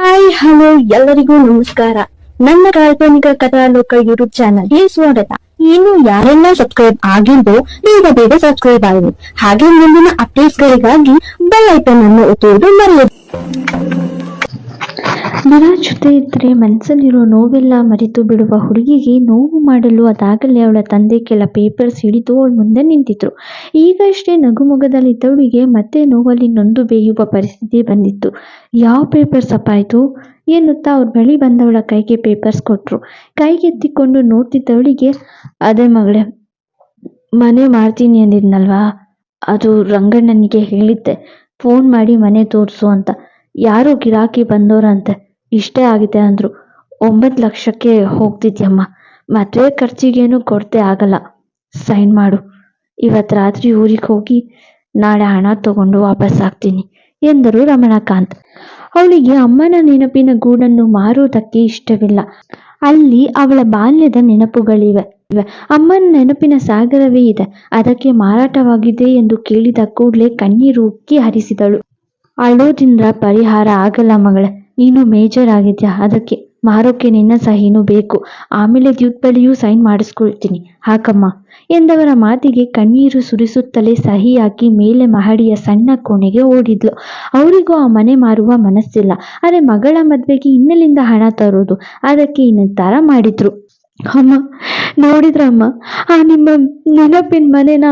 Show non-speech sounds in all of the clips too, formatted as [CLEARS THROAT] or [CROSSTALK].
Hi, hello, ಎಲ್ಲರಿಗೂ ನಮಸ್ಕಾರ. ನನ್ನ ಕಾಲ್ಪನಿಕ ಕಥಾಲೋಕ ಯೂಟ್ಯೂಬ್ ಚಾನಲ್ಗೆ ಸ್ವಾಗತ. ಇನ್ನು ಯಾರೆಲ್ಲ ಸಬ್ಸ್ಕ್ರೈಬ್ ಆಗಿದ್ದೋ ಬೇಗ ಬೇಗ ಸಬ್ಸ್ಕ್ರೈಬ್ ಆಗಿ ಹಾಗೆ ಮುಂದಿನ ಅಪ್ಡೇಟ್ಸ್ ಗಳಿಗಾಗಿ ಬೆಲ್ ಐಕನ್ ಅನ್ನು ಒತ್ತುವುದು ಮರೆಯದು. ನರ ಜೊತೆ ಇದ್ರೆ ಮನಸ್ಸಲ್ಲಿರೋ ನೋವೆಲ್ಲ ಮರೆತು ಬಿಡುವ ಹುಡುಗಿಗೆ ನೋವು ಮಾಡಲು ಅದಾಗಲೇ ಅವಳ ತಂದೆ ಕೆಲ ಪೇಪರ್ಸ್ ಹಿಡಿದು ಅವಳ ಮುಂದೆ ನಿಂತಿದ್ರು. ಈಗಷ್ಟೇ ನಗುಮೊಗದಲ್ಲಿದ್ದವಳಿಗೆ ಮತ್ತೆ ನೋವಲ್ಲಿ ನೊಂದು ಬೇಯುವ ಪರಿಸ್ಥಿತಿ ಬಂದಿತ್ತು. ಯಾವ ಪೇಪರ್ಸ್ ಅಪ್ಪ ಇದು? ಎನ್ನುತ್ತಾ ಅವ್ರ ಬಳಿ ಬಂದವಳ ಕೈಗೆ ಪೇಪರ್ಸ್ ಕೊಟ್ರು. ಕೈಗೆತ್ತಿಕೊಂಡು ನೋಡ್ತಿದ್ದವಳಿಗೆ, ಅದೇ ಮಗಳೇ, ಮನೆ ಮಾಡ್ತೀನಿ ಅಂದಿದ್ನಲ್ವಾ? ಅದು ರಂಗಣ್ಣನಿಗೆ ಹೇಳಿದ್ದೆ. ಫೋನ್ ಮಾಡಿ ಮನೆ ತೋರಿಸು ಅಂತ. ಯಾರೋ ಗಿರಾಕಿ ಬಂದವ್ರಂತೆ ಇಷ್ಟೇ ಆಗಿದೆ ಅಂದ್ರು. ಒಂಬತ್ತು ಲಕ್ಷಕ್ಕೆ ಹೋಗ್ತಿದ್ಯಮ್ಮ. ಮದುವೆ ಖರ್ಚಿಗೇನು ಕೊರತೆ ಆಗಲ್ಲ. ಸೈನ್ ಮಾಡು. ಇವತ್ತು ರಾತ್ರಿ ಊರಿಗೆ ಹೋಗಿ ನಾಳೆ ಹಣ ತಗೊಂಡು ವಾಪಸ್ ಆಗ್ತೀನಿ ಎಂದರು ರಮಣಕಾಂತ್. ಅವಳಿಗೆ ಅಮ್ಮನ ನೆನಪಿನ ಗೂಡನ್ನು ಮಾರುವುದಕ್ಕೆ ಇಷ್ಟವಿಲ್ಲ. ಅಲ್ಲಿ ಅವಳ ಬಾಲ್ಯದ ನೆನಪುಗಳಿವೆ. ಅಮ್ಮನ ನೆನಪಿನ ಸಾಗರವೇ ಇದೆ. ಅದಕ್ಕೆ ಮಾರಾಟವಾಗಿದೆ ಎಂದು ಕೇಳಿದ ಕೂಡಲೇ ಕಣ್ಣೀರು ಉಕ್ಕಿ ಹರಿಸಿದಳು. ಅಳೋದ್ರಿಂದ ಪರಿಹಾರ ಆಗಲ್ಲ ಮಗಳೇ. ನೀನು ಮೇಜರ್ ಆಗಿದ್ಯಾ, ಅದಕ್ಕೆ ಮಾರೋಕೆ ನಿನ್ನ ಸಹಿನೂ ಬೇಕು. ಆಮೇಲೆ ದ್ಯೂತ್ ಬಳಿಯೂ ಸೈನ್ ಮಾಡಿಸ್ಕೊಳ್ತೀನಿ. ಹಾಕಮ್ಮ. ಎಂದವರ ಮಾತಿಗೆ ಕಣ್ಣೀರು ಸುರಿಸುತ್ತಲೇ ಸಹಿ ಹಾಕಿ ಮೇಲೆ ಮಹಡಿಯ ಸಣ್ಣ ಕೋಣೆಗೆ ಓಡಿದ್ಲು. ಅವರಿಗೂ ಆ ಮನೆ ಮಾರುವ ಮನಸ್ಸಿಲ್ಲ. ಆದರೆ ಮಗಳ ಮದ್ವೆಗೆ ಇನ್ನೆಲ್ಲಿಂದ ಹಣ ತರೋದು? ಅದಕ್ಕೆ ಇನ್ನೊಂಥರ ಮಾಡಿದ್ರು. ಅಮ್ಮ, ನೋಡಿದ್ರಮ್ಮ, ಆ ನಿಮ್ಮ ನೆನಪಿನ ಮನೆನ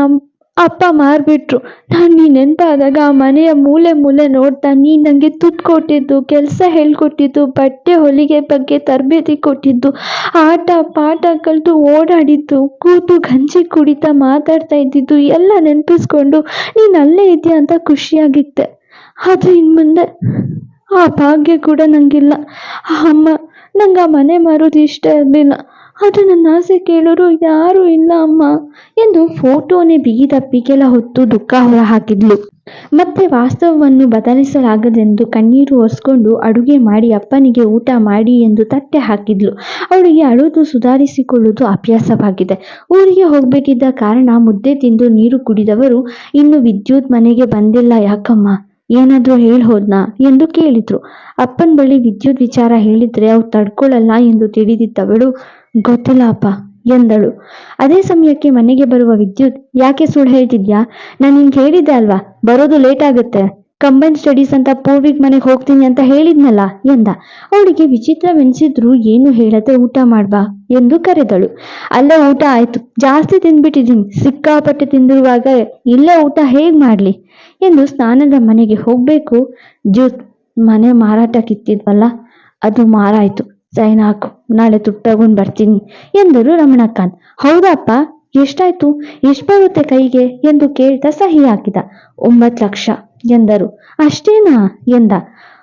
ಅಪ್ಪ ಮಾರ್ಬಿಟ್ರು. ನಾನು ನೀನೆಂತಾದಾಗ ಆ ಮನೆಯ ಮೂಲೆ ಮೂಲೆ ನೋಡ್ತಾ ನೀನು ನನಗೆ ತುತ್ತು ಕೊಟ್ಟಿದ್ದು, ಕೆಲಸ ಹೇಳ್ಕೊಟ್ಟಿದ್ದು, ಬಟ್ಟೆ ಹೊಲಿಗೆ ಬಗ್ಗೆ ತರಬೇತಿ ಕೊಟ್ಟಿದ್ದು, ಆಟ, ಪಾಠ ಕಲಿತು ಓಡಾಡಿದ್ದು, ಕೂತು ಗಂಜಿ ಕುಡಿತಾ ಮಾತಾಡ್ತಾ ಇದ್ದಿದ್ದು, ಎಲ್ಲ ನೆನಪಿಸ್ಕೊಂಡು ನೀನು ಅಲ್ಲೇ ಇದೆಯಾ ಅಂತ ಖುಷಿಯಾಗಿತ್ತೆ ಆದರೆ ಇನ್ನು ಮುಂದೆ ಆ ಭಾಗ್ಯ ಕೂಡ ನನಗಿಲ್ಲ ಅಮ್ಮ ನಂಗೆ ಆ ಮನೆ ಮಾರೋದು ಇಷ್ಟ ಇರಲಿಲ್ಲ. ಆದರೆ ನನ್ನ ಆಸೆ ಕೇಳೋರು ಯಾರೂ ಇಲ್ಲ ಅಮ್ಮ ಎಂದು ಫೋಟೋನೇ ಬಿಗಿದಪ್ಪಿ ಕೆಲ ಹೊತ್ತು ದುಃಖ ಹೊರಹಾಕಿದ್ಲು. ಮತ್ತೆ ವಾಸ್ತವವನ್ನು ಬದಲಿಸಲಾಗದೆಂದು ಕಣ್ಣೀರು ಒರೆಸ್ಕೊಂಡು ಅಡುಗೆ ಮಾಡಿ ಅಪ್ಪನಿಗೆ ಊಟ ಮಾಡಿ ಎಂದು ತಟ್ಟೆ ಹಾಕಿದ್ಲು. ಅವಳಿಗೆ ಅಳುವುದು ಸುಧಾರಿಸಿಕೊಳ್ಳುವುದು ಅಭ್ಯಾಸವಾಗಿದೆ. ಊರಿಗೆ ಹೋಗಬೇಕಿದ್ದ ಕಾರಣ ಮುದ್ದೆ ತಿಂದು ನೀರು ಕುಡಿದವರು ಇನ್ನು ವಿದ್ಯುತ್ ಮನೆಗೆ ಬಂದಿಲ್ಲ ಯಾಕಮ್ಮ? ಏನಾದರೂ ಹೇಳಿ ಹೋದ್ನಾ ಎಂದು ಕೇಳಿದ್ರು. ಅಪ್ಪನ ಬಳಿ ವಿದ್ಯುತ್ ವಿಚಾರ ಹೇಳಿದ್ರೆ ಅವ್ರು ತಡ್ಕೊಳ್ಳಲ್ಲ ಎಂದು ತಿಳಿದಿದ್ದವಳು ಗೊತ್ತಿಲ್ಲ ಅಪ್ಪ ಎಂದಳು. ಅದೇ ಸಮಯಕ್ಕೆ ಮನೆಗೆ ಬರುವ ವಿದ್ಯುತ್, ಯಾಕೆ ಸುಳ್ಳು ಹೇಳ್ತಿದ್ಯಾ? ನಾನು ನಿನ್ಗೆ ಹೇಳಿದ್ದೆ ಅಲ್ವಾ? ಬರೋದು ಲೇಟ್ ಆಗುತ್ತೆ. ಕಂಬೈನ್ ಸ್ಟಡೀಸ್ ಅಂತ ಪೂರ್ವಿಗ್ ಮನೆಗೆ ಹೋಗ್ತೀನಿ ಅಂತ ಹೇಳಿದ್ನಲ್ಲ ಎಂದ. ಅವಳಿಗೆ ವಿಚಿತ್ರವೆನಿಸಿದ್ರು, ಏನು ಹೇಳದೆ ಊಟ ಮಾಡ್ಬಾ? ಎಂದು ಕರೆದಳು. ಅಲ್ಲೇ, ಊಟ ಆಯ್ತು. ಜಾಸ್ತಿ ತಿಂದ್ಬಿಟ್ಟಿದ್ದೀನಿ ಸಿಕ್ಕಾಪಟ್ಟೆ ತಿಂದಿರುವಾಗ ಇಲ್ಲೇ ಊಟ ಹೇಗ್ ಮಾಡ್ಲಿ? ಎಂದು ಸ್ನಾನದ ಮನೆಗೆ ಹೋಗ್ಬೇಕು. ಜ್ಯೂಸ್ ಮನೆ ಮಾರಾಟಕ್ಕಿತ್ತಿದ್ವಲ್ಲ ಅದು ಮಾರಾಯ್ತು. ಸೈನ್ ನಾಳೆ ದುಡ್ಡು ಬರ್ತೀನಿ, ಎಂದರು ರಮಣಕಾಂತ್ ಹೌದಪ್ಪ. ಎಷ್ಟಾಯ್ತು? ಎಷ್ಟು ಬರುತ್ತೆ ಕೈಗೆ? ಎಂದು ಕೇಳ್ತಾ ಸಹಿ ಹಾಕಿದ. ಒಂಬತ್ತು ಲಕ್ಷ. ಎಂದರು. ಅಷ್ಟೇನಾ? ಎಂದ.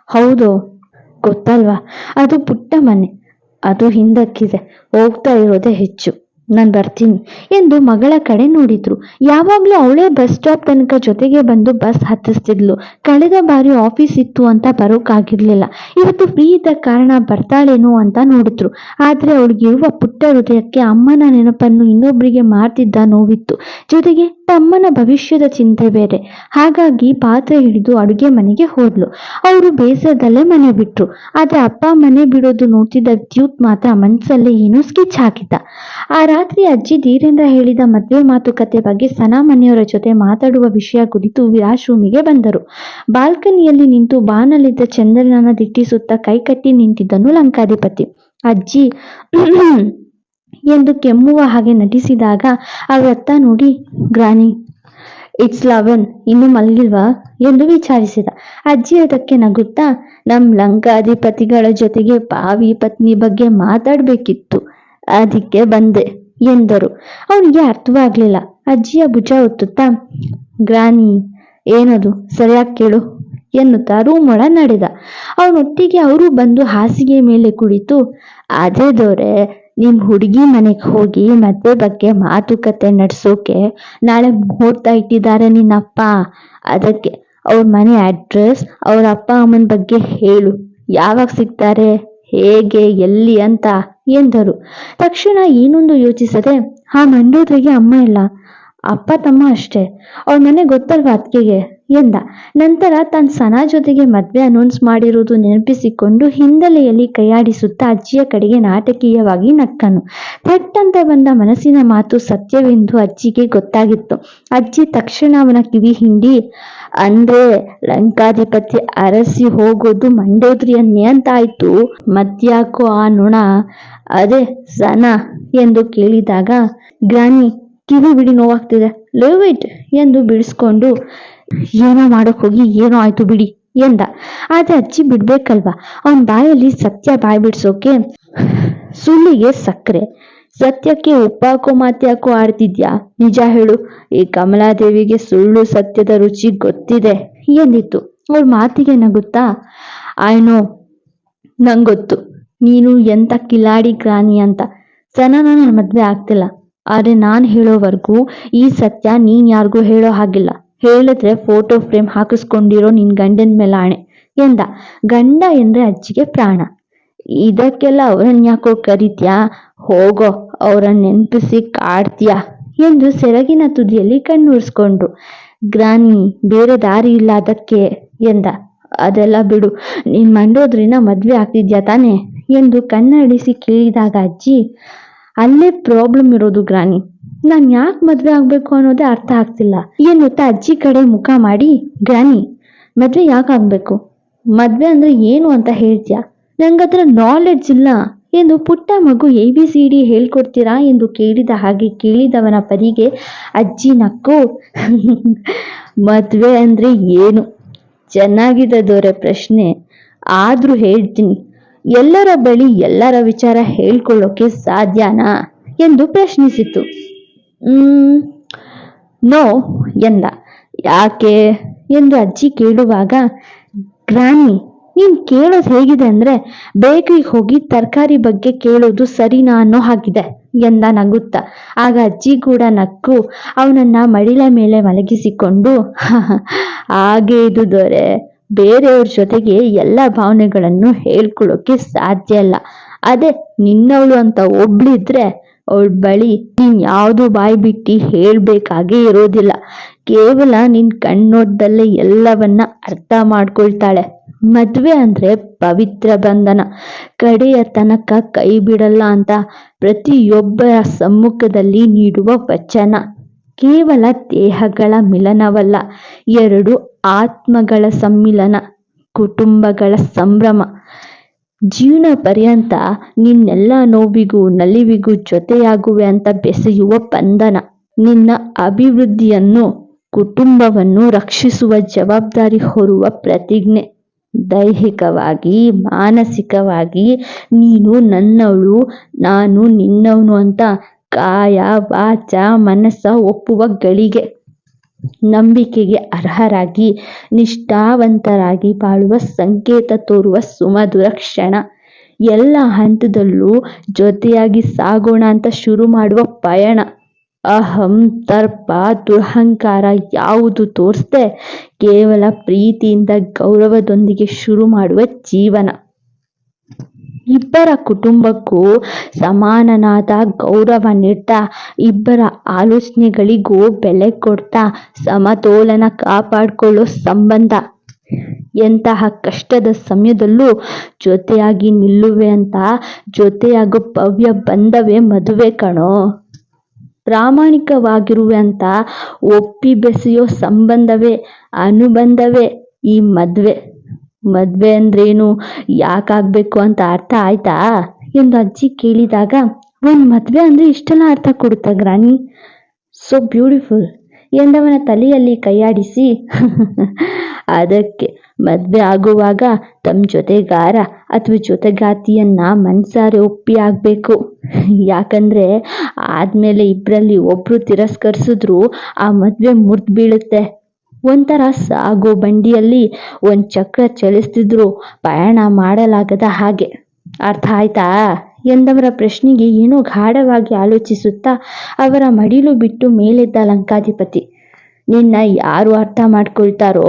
ಹೌದು ಗೊತ್ತಲ್ವಾ? ಅದು ಪುಟ್ಟ ಮನೆ. ಅದು ಹಿಂದಕ್ಕಿದೆ. ಹೋಗ್ತಾ ಇರೋದೇ ಹೆಚ್ಚು. ನಾನು ಬರ್ತೀನಿ ಎಂದು ಮಗಳ ಕಡೆ ನೋಡಿದ್ರು. ಯಾವಾಗ್ಲೂ ಅವಳೇ ಬಸ್ ಸ್ಟಾಪ್ ತನಕ ಜೊತೆಗೆ ಬಂದು ಬಸ್ ಹತ್ತಿಸ್ತಿದ್ಲು. ಕಳೆದ ಬಾರಿ ಆಫೀಸ್ ಇತ್ತು ಅಂತ ಬರೋಕ್ಕಾಗಿರ್ಲಿಲ್ಲ ಇವತ್ತು ಫ್ರೀ ಇದ್ದ ಕಾರಣ ಬರ್ತಾಳೇನೋ ಅಂತ ನೋಡಿದ್ರು. ಆದ್ರೆ ಅವಳಿಗಿರುವ ಪುಟ್ಟ ಹೃದಯಕ್ಕೆ ಅಮ್ಮನ ನೆನಪನ್ನು ಇನ್ನೊಬ್ಬರಿಗೆ ಮಾರ್ತಿದ್ದ ನೋವಿತ್ತು. ಜೊತೆಗೆ ತಮ್ಮನ ಭವಿಷ್ಯದ ಚಿಂತೆ ಬೇರೆ. ಹಾಗಾಗಿ ಪಾತ್ರೆ ಹಿಡಿದು ಅಡುಗೆ ಮನೆಗೆ ಹೋದ್ಲು. ಅವರು ಬೇಸರದಲ್ಲೇ ಮನೆ ಬಿಟ್ರು. ಆದ್ರೆ ಅಪ್ಪ ಮನೆ ಬಿಡೋದು ನೋಡ್ತಿದ್ದ ವಿದ್ಯುತ್ ಮಾತ್ರ ಮನಸ್ಸಲ್ಲೇ ಏನೋ ಸ್ಕಿಚ್ ಹಾಕಿದ್ದ. ಆ ರಾತ್ರಿ ಅಜ್ಜಿ ಧೀರೇಂದ್ರ ಹೇಳಿದ ಮದುವೆ ಮಾತುಕತೆ ಬಗ್ಗೆ ಸನಾ ಮನೆಯವರ ಜೊತೆ ಮಾತಾಡುವ ವಿಷಯ ಕುರಿತು ವಿರಾಶ್ರೂಮಿಗೆ ಬಂದರು. ಬಾಲ್ಕನಿಯಲ್ಲಿ ನಿಂತು ಬಾನಲ್ಲಿದ್ದ ಚಂದ್ರನನ್ನ ದಿಟ್ಟಿಸುತ್ತಾ ಕೈಕಟ್ಟಿ ನಿಂತಿದ್ದನು ಲಂಕಾಧಿಪತಿ. ಅಜ್ಜಿ [CLEARS THROAT] ಎಂದು ಕೆಮ್ಮುವ ಹಾಗೆ ನಟಿಸಿದಾಗ ಅವರತ್ತ ನೋಡಿ, ಗ್ರಾನಿ, ಇಟ್ಸ್ ಲವನ್, ಇನ್ನು ಮಲಗಿಲ್ವಾ? ಎಂದು ವಿಚಾರಿಸಿದ. ಅಜ್ಜಿ ಅದಕ್ಕೆ ನಗುತ್ತಾ, ನಮ್ ಲಂಕಾಧಿಪತಿಗಳ ಜೊತೆಗೆ ಪಾವಿ ಪತ್ನಿ ಬಗ್ಗೆ ಮಾತಾಡ್ಬೇಕಿತ್ತು. ಅದಕ್ಕೆ ಬಂದೆ. ಎಂದರು. ಅವನಿಗೆ ಅರ್ಥವಾಗ್ಲಿಲ್ಲ ಅಜ್ಜಿಯ ಭುಜ ಒತ್ತುತ್ತಾ, ಗ್ರಾನಿ, ಏನದು? ಸರಿಯಾಗಿ ಕೇಳು ಎನ್ನುತ್ತಾ ರೂಮ್ ಒಳ ನಡೆದ. ಅವನೊಟ್ಟಿಗೆ ಅವರು ಬಂದು ಹಾಸಿಗೆ ಮೇಲೆ ಕುಳಿತು, ಅದೇ ದೊರೆ, ನಿಮ್ ಹುಡುಗಿ ಮನೆಗೆ ಹೋಗಿ ಮದ್ವೆ ಬಗ್ಗೆ ಮಾತುಕತೆ ನಡ್ಸೋಕೆ ನಾಳೆ ಮುಹೂರ್ತ ಇಟ್ಟಿದ್ದಾರೆ ನಿನ್ನಪ್ಪ. ಅದಕ್ಕೆ ಅವ್ರ ಮನೆ ಅಡ್ರೆಸ್ ಅವ್ರ ಅಪ್ಪ ಅಮ್ಮನ ಬಗ್ಗೆ ಹೇಳು. ಯಾವಾಗ ಸಿಗ್ತಾರೆ? ಹೇಗೆ, ಎಲ್ಲಿ ಅಂತ ಎಂದರು. ತಕ್ಷಣ ಏನೊಂದು ಯೋಚಿಸದೆ ಆ ಮಂಡೋದ್ರಿಗೆ ಅಮ್ಮ ಇಲ್ಲ. ಅಪ್ಪ ತಮ್ಮ ಅಷ್ಟೇ. ಅವ್ರ ಮನೆ ಗೊತ್ತಲ್ವಾ ಅತ್ತಿಗೆಗೆ? ಎಂದ. ನಂತರ ತನ್ನ ಸನ ಜೊತೆಗೆ ಮದುವೆ ಅನೌನ್ಸ್ ಮಾಡಿರುವುದು ನೆನಪಿಸಿಕೊಂಡು ಹಿನ್ನೆಲೆಯಲ್ಲಿ ಕೈಯಾಡಿಸುತ್ತಾ ಅಜ್ಜಿಯ ಕಡೆಗೆ ನಾಟಕೀಯವಾಗಿ ನಕ್ಕನು. ಪೆಟ್ ಬಂದ ಮನಸ್ಸಿನ ಮಾತು ಸತ್ಯವೆಂದು ಅಜ್ಜಿಗೆ ಗೊತ್ತಾಗಿತ್ತು. ಅಜ್ಜಿ ತಕ್ಷಣ ಅವನ ಕಿವಿ ಹಿಂಡಿ, ಅಂದ್ರೆ ಲಂಕಾಧಿಪತಿ ಅರಸಿ ಹೋಗೋದು ಮಂಡೋದ್ರಿಯನ್ನೇ ಅಂತಾಯ್ತು ಮದ್ಯಾಕೋ ಆ ನೊಣ? ಅದೇ ಸನ? ಎಂದು ಕೇಳಿದಾಗ ಗ್ರಾನಿ ಕಿವಿ ಬಿಡಿ ನೋವಾಗ್ತಿದೆ. ಲಿವ್ ಇಟ್ ಎಂದು ಬಿಡಿಸ್ಕೊಂಡು ಏನೋ ಮಾಡಕ್ ಹೋಗಿ ಏನೋ ಆಯ್ತು ಬಿಡಿ ಎಂದ. ಆದ್ರೆ ಅಜ್ಜಿ ಬಿಡ್ಬೇಕಲ್ವಾ? ಅವನ್ ಬಾಯಲ್ಲಿ ಸತ್ಯ ಬಾಯ್ ಬಿಡ್ಸೋಕೆ ಸುಳ್ಳಿಗೆ ಸಕ್ಕರೆ. ಸತ್ಯಕ್ಕೆ ಉಪ್ಪಾಕೋ ಮಾತ್ಯಾಕೋ ಆಡ್ತಿದ್ಯಾ? ನಿಜ ಹೇಳು, ಈ ಕಮಲಾದೇವಿಗೆ ಸುಳ್ಳು ಸತ್ಯದ ರುಚಿ ಗೊತ್ತಿದೆ ಎಂದಿತ್ತು. ಅವ್ರ ಮಾತಿಗೆ ನಗುತ್ತಾ ಆಯ್ನೋ ನಂಗೊತ್ತು. ನೀನು ಎಂತ ಕಿಲಾಡಿ ಗ್ರಾನಿ ಅಂತ. ಸನನ ನನ್ನ ಮದ್ವೆ ಆಗ್ತಿಲ್ಲ. ಆದ್ರೆ ನಾನ್ ಹೇಳೋವರೆಗೂ ಈ ಸತ್ಯ ನೀನ್ ಯಾರಿಗೂ ಹೇಳೋ ಹಾಗಿಲ್ಲ. ಹೇಳಿದ್ರೆ ಫೋಟೋ ಫ್ರೇಮ್ ಹಾಕಿಸ್ಕೊಂಡಿರೋ ನಿನ್ ಗಂಡನ ಮೇಲೆ ಆಣೆ ಎಂದ. ಗಂಡ ಎಂದ್ರೆ ಅಜ್ಜಿಗೆ ಪ್ರಾಣ. ಇದಕ್ಕೆಲ್ಲ ಅವರನ್ನ ಯಾಕೋ ಕರಿತ್ಯಾ? ಹೋಗೋ, ಅವರನ್ನ ನೆನಪಿಸಿ ಕಾಡ್ತೀಯಾ? ಎಂದು ಸೆರಗಿನ ತುದಿಯಲ್ಲಿ ಕಣ್ಣುರ್ಸ್ಕೊಂಡ್ರು. ಗ್ರಾನಿ, ಬೇರೆ ದಾರಿ ಇಲ್ಲ ಅದಕ್ಕೆ ಎಂದ. ಅದೆಲ್ಲ ಬಿಡು, ನೀನ್ ಮಂಡೋದ್ರಿನ ಮದ್ವೆ ಆಗ್ತಿದ್ಯಾ ತಾನೆ? ಎಂದು ಕಣ್ಣಡಿಸಿ ಕೇಳಿದಾಗ, ಅಜ್ಜಿ, ಅಲ್ಲೇ ಪ್ರಾಬ್ಲಮ್ ಇರೋದು ಗ್ರಾನಿ. ನಾನ್ ಯಾಕೆ ಮದ್ವೆ ಆಗ್ಬೇಕು ಅನ್ನೋದೇ ಅರ್ಥ ಆಗ್ತಿಲ್ಲ. ಎನ್ನುತ್ತಾ ಅಜ್ಜಿ ಕಡೆ ಮುಖ ಮಾಡಿ ಗ್ರಾನಿ ಮದ್ವೆ ಯಾಕೆ ಆಗ್ಬೇಕು? ಮದ್ವೆ ಅಂದ್ರೆ ಏನು ಅಂತ ಹೇಳ್ತೀಯಾ? ನಂಗತ್ರ ನಾಲೆಡ್ಜ್ ಇಲ್ಲ ಎಂದು ಪುಟ್ಟ ಮಗು ಎ ಬಿ ಸಿ ಡಿ ಹೇಳ್ಕೊಡ್ತೀರಾ ಎಂದು ಕೇಳಿದ ಹಾಗೆ ಕೇಳಿದವನ ಪರಿಗೆ ಅಜ್ಜಿ ನಕ್ಕು, [LAUGHS] ಮದ್ವೆ ಅಂದ್ರೆ ಏನು? ಚೆನ್ನಾಗಿದೆ ದೊರೆ ಪ್ರಶ್ನೆ. ಆದ್ರೂ ಹೇಳ್ತೀನಿ. ಎಲ್ಲರ ಬಳಿ ಎಲ್ಲರ ವಿಚಾರ ಹೇಳ್ಕೊಳ್ಳೋಕೆ ಸಾಧ್ಯನಾ? ಎಂದು ಪ್ರಶ್ನಿಸಿತು. ನೋ ಎಂದ. ಯಾಕೆ ಎಂದು ಅಜ್ಜಿ ಕೇಳುವಾಗ ಗ್ರಾನಿ ನೀನು ಕೇಳೋದು ಹೇಗಿದೆ ಅಂದ್ರೆ ಬೇಕರಿಗೆ ಹೋಗಿ ತರಕಾರಿ ಬಗ್ಗೆ ಕೇಳೋದು ಸರಿನಾ ಅನ್ನೋ ಹಾಗಿದೆ, ಎಂದ ನಗುತ್ತ. ಆಗ ಅಜ್ಜಿ ಕೂಡ ನಕ್ಕು, ಅವನನ್ನ ಮಡಿಲ ಮೇಲೆ ಮಲಗಿಸಿಕೊಂಡು, [LAUGHS] ಹಾಗೆ ಇದು ದೊರೆ. ಬೇರೆಯವ್ರ ಜೊತೆಗೆ ಎಲ್ಲ ಭಾವನೆಗಳನ್ನು ಹೇಳ್ಕೊಳ್ಳೋಕೆ ಸಾಧ್ಯ ಇಲ್ಲ. ಅದೇ ನಿನ್ನವಳು ಅಂತ ಒಬ್ಳಿದ್ರೆ ಅವಳ ಬಳಿ ನೀನ್ ಯಾವುದು ಬಾಯಿ ಬಿಟ್ಟಿ ಹೇಳ್ಬೇಕಾಗೇ ಇರೋದಿಲ್ಲ. ಕೇವಲ ನಿನ್ ಕಣ್ಣೋಟದಲ್ಲೇ ಎಲ್ಲವನ್ನ ಅರ್ಥ ಮಾಡ್ಕೊಳ್ತಾಳೆ. ಮದ್ವೆ ಅಂದ್ರೆ ಪವಿತ್ರ ಬಂಧನ. ಕಡೆಯ ತನಕ ಕೈ ಬಿಡಲ್ಲ ಅಂತ ಪ್ರತಿಯೊಬ್ಬರ ಸಮ್ಮುಖದಲ್ಲಿ ನೀಡುವ ವಚನ. ಕೇವಲ ದೇಹಗಳ ಮಿಲನವಲ್ಲ, ಎರಡು ಆತ್ಮಗಳ ಸಮ್ಮಿಲನ, ಕುಟುಂಬಗಳ ಸಂಭ್ರಮ. ಜೀವನ ಪರ್ಯಂತ ನಿನ್ನೆಲ್ಲ ನೋವಿಗೂ ನಲಿವಿಗೂ ಜೊತೆಯಾಗುವೆ ಅಂತ ಬೆಸೆಯುವ ಬಂಧನ. ನಿನ್ನ ಅಭಿವೃದ್ಧಿಯನ್ನು, ಕುಟುಂಬವನ್ನು ರಕ್ಷಿಸುವ ಜವಾಬ್ದಾರಿ ಹೊರುವ ಪ್ರತಿಜ್ಞೆ. ದೈಹಿಕವಾಗಿ, ಮಾನಸಿಕವಾಗಿ ನೀನು ನನ್ನವಳು, ನಾನು ನಿನ್ನವನು ಅಂತ ಕಾಯ, ವಾಚ, ಮನಸ್ಸ ಒಪ್ಪುವ ಗಳಿಗೆ. ನಂಬಿಕೆಗೆ ಅರ್ಹರಾಗಿ, ನಿಷ್ಠಾವಂತರಾಗಿ ಬಾಳುವ ಸಂಕೇತ ತೋರುವ ಸುಮಧುರ ಕ್ಷಣ. ಎಲ್ಲ ಹಂತದಲ್ಲೂ ಜೊತೆಯಾಗಿ ಸಾಗೋಣ ಅಂತ ಶುರು ಮಾಡುವ ಪಯಣ. ಅಹಂ, ತರ್ಪ, ದುರಹಂಕಾರ ಯಾವುದು ತೋರಿಸ್ದೆ? ಕೇವಲ ಪ್ರೀತಿಯಿಂದ ಗೌರವದೊಂದಿಗೆ ಶುರು ಮಾಡುವ ಜೀವನ. ಇಬ್ಬರ ಕುಟುಂಬಕ್ಕೂ ಸಮಾನನಾದ ಗೌರವ ನೀಡ್ತಾ, ಇಬ್ಬರ ಆಲೋಚನೆಗಳಿಗೂ ಬೆಲೆ ಕೊಡ್ತಾ, ಸಮತೋಲನ ಕಾಪಾಡ್ಕೊಳ್ಳೋ ಸಂಬಂಧ. ಎಂತಹ ಕಷ್ಟದ ಸಮಯದಲ್ಲೂ ಜೊತೆಯಾಗಿ ನಿಲ್ಲುವೆ ಅಂತ ಜೊತೆಯಾಗೋ ಭವ್ಯ ಬಂಧವೇ ಮದುವೆ ಕಣೋ. ಪ್ರಾಮಾಣಿಕವಾಗಿರುವೆ ಅಂತ ಒಪ್ಪಿ ಬೆಸೆಯೋ ಸಂಬಂಧವೇ, ಅನುಬಂಧವೇ ಈ ಮದ್ವೆ. ಮದ್ವೆ ಅಂದ್ರೇನು? ಯಾಕಾಗ್ಬೇಕು ಅಂತ ಅರ್ಥ ಆಯ್ತಾ? ಎಂದು ಅಜ್ಜಿ ಕೇಳಿದಾಗ, ಒಂದ್ ಮದ್ವೆ ಅಂದ್ರೆ ಇಷ್ಟೆಲ್ಲ ಅರ್ಥ ಕೊಡುತ್ತಾ ಗ್ರಾನಿ ಸೊ ಬ್ಯೂಟಿಫುಲ್ ಎಂದವನ ತಲೆಯಲ್ಲಿ ಕೈಯಾಡಿಸಿ, [LAUGHS] ಅದಕ್ಕೆ ಮದ್ವೆ ಆಗುವಾಗ ತಮ್ಮ ಜೊತೆಗಾರ ಅಥವಾ ಜೊತೆಗಾತಿಯನ್ನ ಮನ್ಸಾರೆ ಒಪ್ಪಿ ಆಗ್ಬೇಕು. [LAUGHS] ಯಾಕಂದ್ರೆ ಆದ್ಮೇಲೆ ಇಬ್ರಲ್ಲಿ ಒಬ್ರು ತಿರಸ್ಕರಿಸಿದ್ರು, ಆ ಮದ್ವೆ ಮುರ್ದ್ ಬೀಳುತ್ತೆ. ಒಂಥರ ಸಾಗೋ ಬಂಡಿಯಲ್ಲಿ ಒಂದು ಚಕ್ರ ಚಲಿಸ್ತಿದ್ರು. ಪಯಣ ಮಾಡಲಾಗದ ಹಾಗೆ. ಅರ್ಥ ಆಯ್ತಾ? ಎಂದವರ ಪ್ರಶ್ನೆಗೆ ಏನೋ ಗಾಢವಾಗಿ ಆಲೋಚಿಸುತ್ತಾ ಅವರ ಮಡಿಲು ಬಿಟ್ಟು ಮೇಲೆದ್ದ ಲಂಕಾಧಿಪತಿ, ನಿನ್ನ ಯಾರು ಅರ್ಥ ಮಾಡ್ಕೊಳ್ತಾರೋ?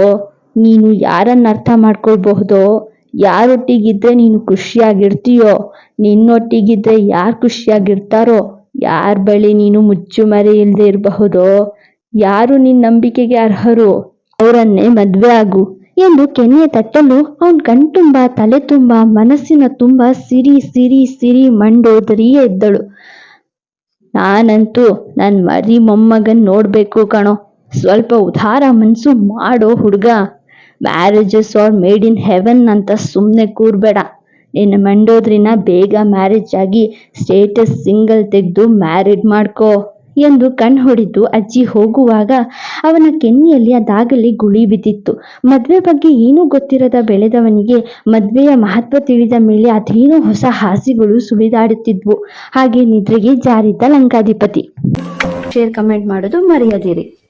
ನೀನು ಯಾರನ್ನ ಅರ್ಥ ಮಾಡ್ಕೊಳ್ಬಹುದೋ? ಯಾರೊಟ್ಟಿಗಿದ್ರೆ ನೀನು ಖುಷಿಯಾಗಿರ್ತೀಯೋ? ನಿನ್ನೊಟ್ಟಿಗಿದ್ರೆ ಯಾರು ಖುಷಿಯಾಗಿರ್ತಾರೋ? ಯಾರ ಬಳಿ ನೀನು ಮುಚ್ಚುಮರೆ ಇಲ್ಲದೆ ಇರಬಹುದೋ? ಯಾರು ನಿನ್ನ ನಂಬಿಕೆಗೆ ಅರ್ಹರು ಅವರನ್ನೇ ಮದ್ವೆ ಆಗು ಎಂದು ಕೆನ್ನೆ ತಟ್ಟಲು ಅವನ್ ಕಣ್ತುಂಬ ತಲೆ ತುಂಬ ಮನಸ್ಸಿನ ತುಂಬ ಸಿರಿ ಸಿರಿ ಸಿರಿ ಮಂಡೋದರಿಯೇ ಇದ್ದಳು. ನಾನಂತೂ ನನ್ ಮರಿ ಮೊಮ್ಮಗನ್ ನೋಡ್ಬೇಕು ಕಣೋ. ಸ್ವಲ್ಪ ಉದಾರ ಮನ್ಸು ಮಾಡೋ ಹುಡುಗ. Marriages are made in heaven ಅಂತ ಸುಮ್ಮನೆ ಕೂರ್ಬೇಡ. ನಿನ್ನ ಮಂಡೋದ್ರಿನ ಬೇಗ ಮ್ಯಾರೇಜ್ ಆಗಿ ಸ್ಟೇಟಸ್ ಸಿಂಗಲ್ ತೆಗೆದು ಮ್ಯಾರಿಡ್ ಮಾಡ್ಕೋ. ಎಂದು ಕಣ್ ಹೊಡೆದು ಅಜ್ಜಿ ಹೋಗುವಾಗ ಅವನ ಕೆನ್ನೆಯಲ್ಲಿ ಅದಾಗಲೇ ಗುಳಿ ಬಿದ್ದಿತ್ತು. ಮದುವೆ ಬಗ್ಗೆ ಏನೂ ಗೊತ್ತಿರದ ಬೆಳೆದವನಿಗೆ ಮದುವೆಯ ಮಹತ್ವ ತಿಳಿದ ಮೇಲೆ ಅದೇನೋ ಹೊಸ ಹಾಸಿಗಳು ಸುಳಿದಾಡುತ್ತಿದ್ವು. ಹಾಗೆ ನಿದ್ರೆಗೆ ಜಾರಿದ್ದ ಲಂಕಾಧಿಪತಿ. ಶೇರ್ ಕಮೆಂಟ್ ಮಾಡೋದು ಮರೆಯದಿರಿ.